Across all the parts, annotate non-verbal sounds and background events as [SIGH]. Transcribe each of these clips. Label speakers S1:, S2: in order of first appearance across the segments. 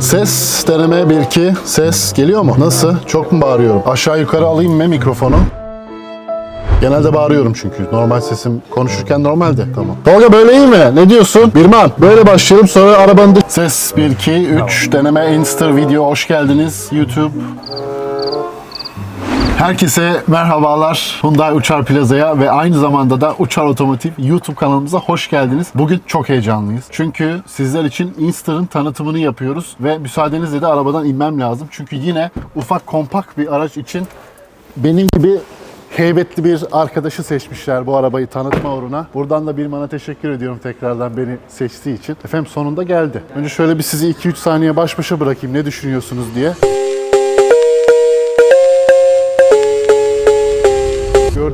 S1: Ses deneme 1 2 ses geliyor mu? Nasıl? Çok mu bağırıyorum? Aşağı yukarı alayım mı mikrofonu? Genelde bağırıyorum çünkü. Normal sesim konuşurken normalde. Tamam. Tolga böyle iyi mi? Ne diyorsun? Birman böyle başlayalım sonra arabanın Ses 1 2 3 deneme Insta video hoş geldiniz YouTube. Herkese merhabalar. Hyundai Uçar Plaza'ya ve aynı zamanda da Uçar Otomotiv YouTube kanalımıza hoş geldiniz. Bugün çok heyecanlıyız. Çünkü sizler için Instar'ın tanıtımını yapıyoruz ve müsaadenizle de arabadan inmem lazım. Çünkü yine ufak kompakt bir araç için benim gibi heybetli bir arkadaşı seçmişler bu arabayı tanıtma uğruna. Buradan da Bilman'a teşekkür ediyorum tekrardan beni seçtiği için. Efendim sonunda geldi. Önce şöyle bir sizi 2-3 saniye baş başa bırakayım ne düşünüyorsunuz diye.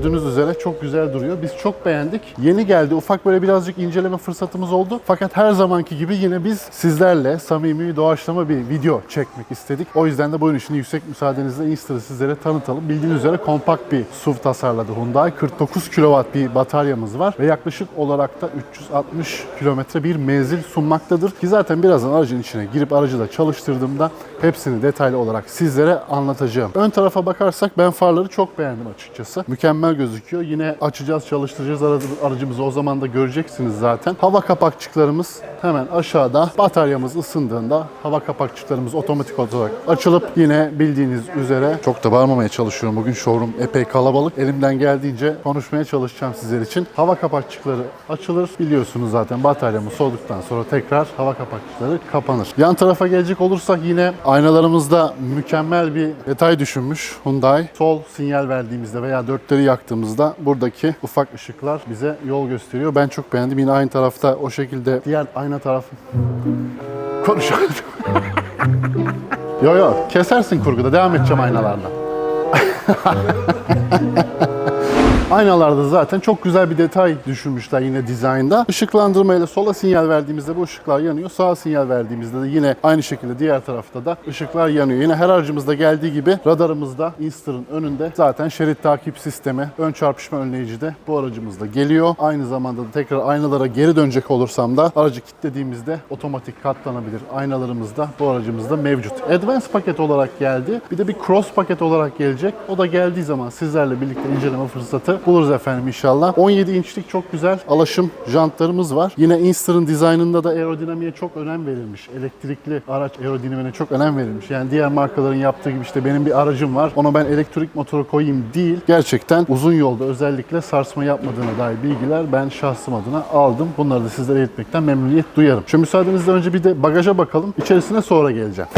S1: Gördüğünüz üzere çok güzel duruyor. Biz çok beğendik. Yeni geldi. Ufak böyle birazcık inceleme fırsatımız oldu. Fakat her zamanki gibi yine biz sizlerle samimi doğaçlama bir video çekmek istedik. O yüzden de buyurun şimdi yüksek müsaadenizle Insta'da sizlere tanıtalım. Bildiğiniz üzere kompakt bir SUV tasarladı Hyundai. 49 kW bir bataryamız var ve yaklaşık olarak da 360 kilometre bir menzil sunmaktadır. Ki zaten birazdan aracın içine girip aracı da çalıştırdığımda hepsini detaylı olarak sizlere anlatacağım. Ön tarafa bakarsak ben farları çok beğendim açıkçası. Mükemmel gözüküyor. Yine açacağız, çalıştıracağız aracı- aracımızı. O zaman da göreceksiniz zaten. Hava kapakçıklarımız hemen aşağıda. Bataryamız ısındığında hava kapakçıklarımız otomatik olarak açılıp yine bildiğiniz üzere çok da bağırmamaya çalışıyorum. Bugün showroom epey kalabalık. Elimden geldiğince konuşmaya çalışacağım sizler için. Hava kapakçıkları açılır. Biliyorsunuz zaten bataryamız soğuduktan sonra tekrar hava kapakçıkları kapanır. Yan tarafa gelecek olursak yine aynalarımızda mükemmel bir detay düşünmüş Hyundai. Sol sinyal verdiğimizde veya dörtleri yaktığımızda buradaki ufak ışıklar bize yol gösteriyor. Ben çok beğendim. Yine aynı tarafta o şekilde diğer ayna tarafı [LAUGHS] konuşalım. [LAUGHS] yo yo kesersin kurguda devam edeceğim aynalarla. [LAUGHS] Aynalarda zaten çok güzel bir detay düşünmüşler yine dizaynda. Işıklandırma ile sola sinyal verdiğimizde bu ışıklar yanıyor. Sağa sinyal verdiğimizde de yine aynı şekilde diğer tarafta da ışıklar yanıyor. Yine her aracımızda geldiği gibi radarımızda Instar'ın önünde zaten şerit takip sistemi, ön çarpışma önleyici de bu aracımızda geliyor. Aynı zamanda da tekrar aynalara geri dönecek olursam da aracı kilitlediğimizde otomatik katlanabilir aynalarımız da bu aracımızda mevcut. Advance paket olarak geldi. Bir de bir Cross paket olarak gelecek. O da geldiği zaman sizlerle birlikte inceleme fırsatı buluruz efendim inşallah. 17 inçlik çok güzel alaşım jantlarımız var. Yine Instar'ın dizaynında da aerodinamiğe çok önem verilmiş. Elektrikli araç aerodinamiğine çok önem verilmiş. Yani diğer markaların yaptığı gibi işte benim bir aracım var. Ona ben elektrik motoru koyayım değil. Gerçekten uzun yolda özellikle sarsma yapmadığına dair bilgiler ben şahsım adına aldım. Bunları da sizlere iletmekten memnuniyet duyarım. Şu müsaadenizle önce bir de bagaja bakalım. İçerisine sonra geleceğim.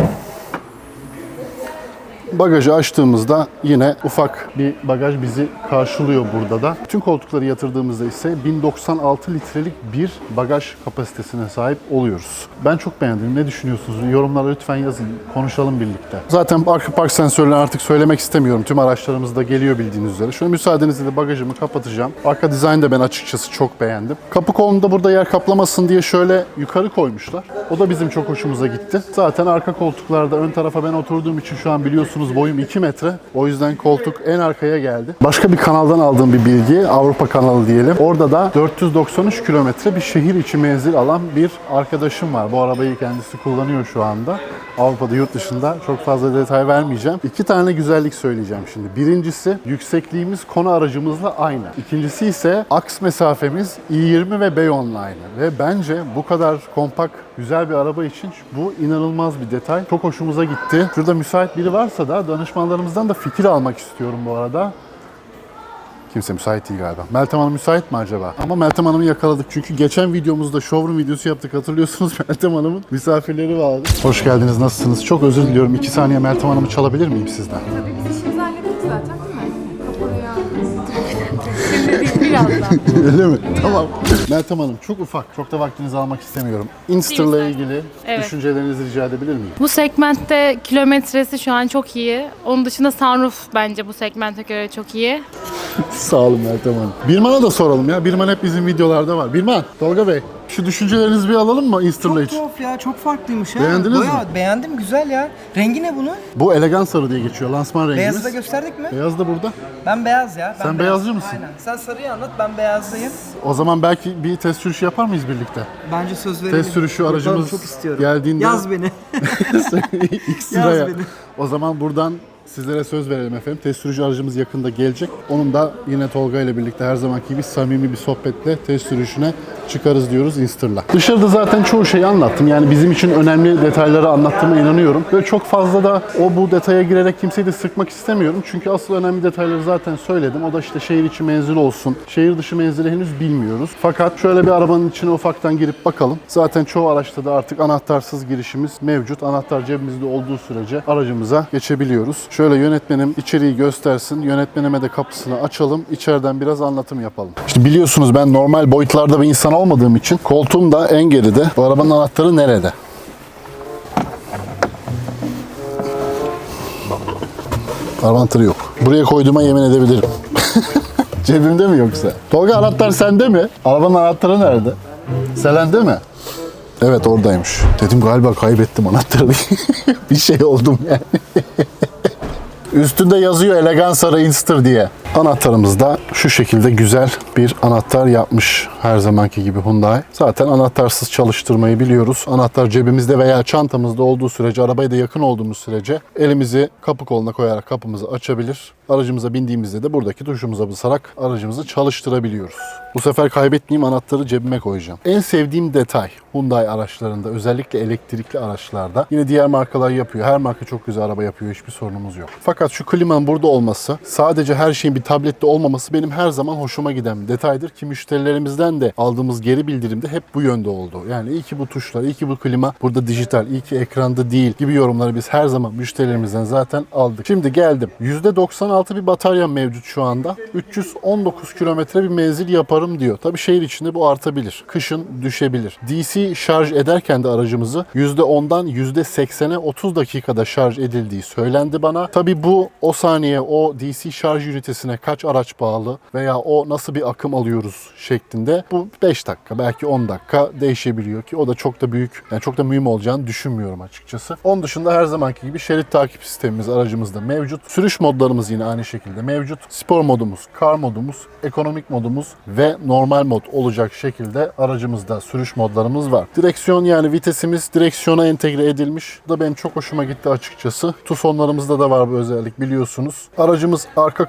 S1: Bagajı açtığımızda yine ufak bir bagaj bizi karşılıyor burada da. Tüm koltukları yatırdığımızda ise 1096 litrelik bir bagaj kapasitesine sahip oluyoruz. Ben çok beğendim. Ne düşünüyorsunuz? Yorumlara lütfen yazın. Konuşalım birlikte. Zaten arka park sensörlerini artık söylemek istemiyorum. Tüm araçlarımızda geliyor bildiğiniz üzere. Şöyle müsaadenizle de bagajımı kapatacağım. Arka dizaynı da ben açıkçası çok beğendim. Kapı kolunda burada yer kaplamasın diye şöyle yukarı koymuşlar. O da bizim çok hoşumuza gitti. Zaten arka koltuklarda ön tarafa ben oturduğum için şu an biliyorsunuz boyum 2 metre. O yüzden koltuk en arkaya geldi. Başka bir kanaldan aldığım bir bilgi. Avrupa kanalı diyelim. Orada da 493 kilometre bir şehir içi menzil alan bir arkadaşım var. Bu arabayı kendisi kullanıyor şu anda. Avrupa'da yurt dışında çok fazla detay vermeyeceğim. İki tane güzellik söyleyeceğim şimdi. Birincisi yüksekliğimiz konu aracımızla aynı. İkincisi ise aks mesafemiz i20 ve B-Online. Ve bence bu kadar kompakt güzel bir araba için bu inanılmaz bir detay. Çok hoşumuza gitti. Şurada müsait biri varsa da danışmanlarımızdan da fikir almak istiyorum bu arada. Kimse müsait değil galiba. Meltem Hanım müsait mi acaba? Ama Meltem Hanım'ı yakaladık çünkü geçen videomuzda showroom videosu yaptık hatırlıyorsunuz [LAUGHS] Meltem Hanım'ın misafirleri vardı. Hoş geldiniz nasılsınız? Çok özür diliyorum. İki saniye Meltem Hanım'ı çalabilir miyim sizden?
S2: Tabii biz işimizi hallettik zaten değil mi? Kaporaya Şimdi değil birazdan.
S1: Öyle mi? Tamam. Meltem Hanım çok ufak. Çok da vaktinizi almak istemiyorum. Instar'la
S2: Instar.
S1: ilgili
S2: Evet.
S1: düşüncelerinizi rica edebilir miyim?
S2: Bu segmentte kilometresi şu an çok iyi. Onun dışında sunroof bence bu segmente göre çok iyi. [LAUGHS]
S1: Sağ olun Meltem Hanım. Birman'a da soralım ya. Birman hep bizim videolarda var. Birman, Tolga Bey. Şu düşüncelerinizi bir alalım mı Easter'la
S3: Çok
S1: için?
S3: tuhaf ya, çok farklıymış ya.
S1: Beğendiniz
S3: Bayağı
S1: mi?
S3: Beğendim, güzel ya. Rengi ne bunun?
S1: Bu elegan sarı diye geçiyor. Lansman rengimiz.
S3: Beyazı da gösterdik mi?
S1: Beyaz da burada.
S3: Ben beyaz ya. Ben
S1: Sen
S3: beyaz.
S1: beyazcı mısın?
S3: Aynen. Sen sarıyı anlat, ben beyazdayım.
S1: O zaman belki bir test sürüşü yapar mıyız birlikte?
S3: Bence söz verelim.
S1: Test sürüşü
S3: Bakalım,
S1: aracımız
S3: çok istiyorum.
S1: geldiğinde
S3: Yaz beni. [LAUGHS] [LAUGHS]
S1: ilk sıraya.
S3: beni.
S1: O zaman buradan sizlere söz verelim efendim. Test sürücü aracımız yakında gelecek. Onun da yine Tolga ile birlikte her zamanki gibi samimi bir sohbetle test sürüşüne çıkarız diyoruz Insta'la. Dışarıda zaten çoğu şeyi anlattım. Yani bizim için önemli detayları anlattığıma inanıyorum. Ve çok fazla da o bu detaya girerek kimseyi de sıkmak istemiyorum. Çünkü asıl önemli detayları zaten söyledim. O da işte şehir içi menzil olsun. Şehir dışı menzili henüz bilmiyoruz. Fakat şöyle bir arabanın içine ufaktan girip bakalım. Zaten çoğu araçta da artık anahtarsız girişimiz mevcut. Anahtar cebimizde olduğu sürece aracımıza geçebiliyoruz. Şöyle yönetmenim içeriği göstersin. Yönetmenime de kapısını açalım. İçeriden biraz anlatım yapalım. İşte biliyorsunuz ben normal boyutlarda bir insan olmadığım için koltuğum da en geride. Bu arabanın anahtarı nerede? Anahtarı yok. Buraya koyduğuma yemin edebilirim. [LAUGHS] Cebimde mi yoksa? Tolga anahtar sende mi? Arabanın anahtarı nerede? Selende mi? Evet oradaymış. Dedim galiba kaybettim anahtarı. [LAUGHS] bir şey oldum yani. [LAUGHS] Üstünde yazıyor elegan sarı Inster diye. Anahtarımız da şu şekilde güzel bir anahtar yapmış her zamanki gibi Hyundai. Zaten anahtarsız çalıştırmayı biliyoruz. Anahtar cebimizde veya çantamızda olduğu sürece, arabaya da yakın olduğumuz sürece elimizi kapı koluna koyarak kapımızı açabilir. Aracımıza bindiğimizde de buradaki tuşumuza basarak aracımızı çalıştırabiliyoruz. Bu sefer kaybettiğim anahtarı cebime koyacağım. En sevdiğim detay Hyundai araçlarında özellikle elektrikli araçlarda yine diğer markalar yapıyor. Her marka çok güzel araba yapıyor. Hiçbir sorunumuz yok. Fakat şu klimanın burada olması, sadece her şeyin bir tablette olmaması benim her zaman hoşuma giden bir detaydır ki müşterilerimizden de aldığımız geri bildirimde hep bu yönde oldu. Yani iyi ki bu tuşlar, iyi ki bu klima burada dijital, iyi ki ekranda değil gibi yorumları biz her zaman müşterilerimizden zaten aldık. Şimdi geldim. %96 bir batarya mevcut şu anda. 319 kilometre bir menzil yaparım diyor. Tabii şehir içinde bu artabilir. Kışın düşebilir. DC şarj ederken de aracımızı %10'dan %80'e 30 dakikada şarj edildiği söylendi bana. Tabii bu o saniye o DC şarj ünitesine kaç araç bağlı veya o nasıl bir akım alıyoruz şeklinde bu 5 dakika belki 10 dakika değişebiliyor ki o da çok da büyük yani çok da mühim olacağını düşünmüyorum açıkçası. Onun dışında her zamanki gibi şerit takip sistemimiz aracımızda mevcut. Sürüş modlarımız yine aynı şekilde mevcut. Spor modumuz, kar modumuz, ekonomik modumuz ve normal mod olacak şekilde aracımızda sürüş modlarımız var. Direksiyon yani vitesimiz direksiyona entegre edilmiş. Bu da benim çok hoşuma gitti açıkçası. Tufonlarımızda da var bu özellik biliyorsunuz. Aracımız arka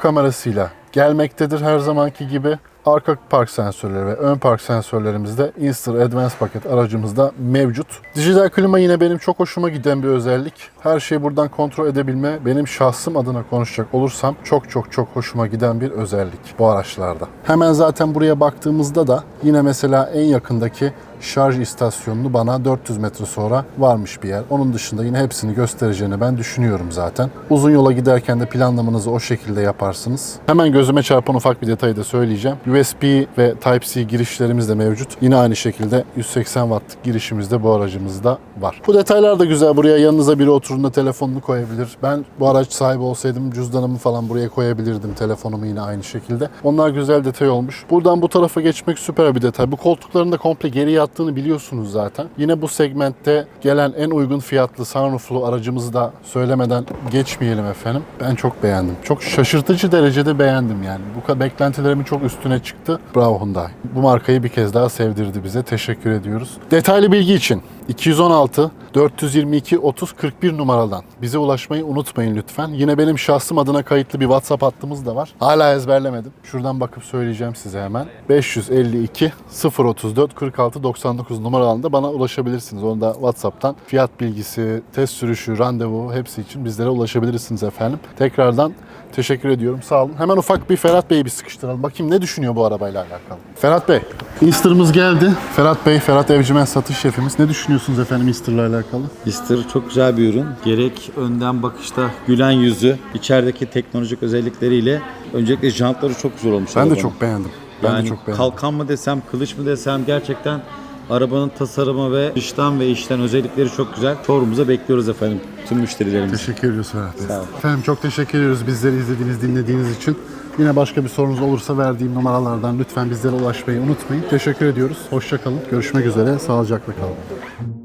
S1: kamerasıyla gelmektedir her zamanki gibi. Arka park sensörleri ve ön park sensörlerimiz de Inster Advance paket aracımızda mevcut. Dijital klima yine benim çok hoşuma giden bir özellik. Her şeyi buradan kontrol edebilme benim şahsım adına konuşacak olursam çok çok çok hoşuma giden bir özellik bu araçlarda. Hemen zaten buraya baktığımızda da yine mesela en yakındaki şarj istasyonunu bana 400 metre sonra varmış bir yer. Onun dışında yine hepsini göstereceğini ben düşünüyorum zaten. Uzun yola giderken de planlamanızı o şekilde yaparsınız. Hemen gözüme çarpan ufak bir detayı da söyleyeceğim. USB ve Type-C girişlerimiz de mevcut. Yine aynı şekilde 180 wattlık girişimiz de bu aracımızda var. Bu detaylar da güzel. Buraya yanınıza biri oturduğunda telefonunu koyabilir. Ben bu araç sahibi olsaydım cüzdanımı falan buraya koyabilirdim. Telefonumu yine aynı şekilde. Onlar güzel detay olmuş. Buradan bu tarafa geçmek süper bir detay. Bu koltukların da komple geri yattığını biliyorsunuz zaten. Yine bu segmentte gelen en uygun fiyatlı sunrooflu aracımızı da söylemeden geçmeyelim efendim. Ben çok beğendim. Çok şaşırtıcı derecede beğendim yani. Bu beklentilerimin çok üstüne çıktı. Bravo Hyundai. Bu markayı bir kez daha sevdirdi bize. Teşekkür ediyoruz. Detaylı bilgi için 216 422 30 41 numaradan bize ulaşmayı unutmayın lütfen. Yine benim şahsım adına kayıtlı bir WhatsApp hattımız da var. Hala ezberlemedim. Şuradan bakıp söyleyeceğim size hemen. 552 034 46 99 numaralarında bana ulaşabilirsiniz. Onu da WhatsApp'tan fiyat bilgisi, test sürüşü, randevu hepsi için bizlere ulaşabilirsiniz efendim. Tekrardan teşekkür ediyorum. Sağ olun. Hemen ufak bir Ferhat Bey'i bir sıkıştıralım. Bakayım ne düşünüyor bu arabayla alakalı. Ferhat Bey, Easter'ımız geldi. Ferhat Bey, Ferhat Evcimen satış şefimiz. Ne düşünüyorsunuz efendim Easter'la alakalı?
S4: Lister çok güzel bir ürün. Gerek önden bakışta gülen yüzü, içerideki teknolojik özellikleriyle öncelikle jantları çok güzel olmuş.
S1: Ben de
S4: arabanın.
S1: çok beğendim. Ben
S4: yani
S1: de çok beğendim.
S4: kalkan mı desem, kılıç mı desem gerçekten arabanın tasarımı ve dıştan ve içten özellikleri çok güzel. Showroom'umuza bekliyoruz efendim tüm müşterilerimizi.
S1: Teşekkür ediyoruz Ferhat Bey.
S4: Sağ olun.
S1: Efendim çok teşekkür ediyoruz bizleri izlediğiniz, dinlediğiniz için. Yine başka bir sorunuz olursa verdiğim numaralardan lütfen bizlere ulaşmayı unutmayın. Teşekkür ediyoruz. Hoşça kalın. Görüşmek üzere. Sağlıcakla kalın.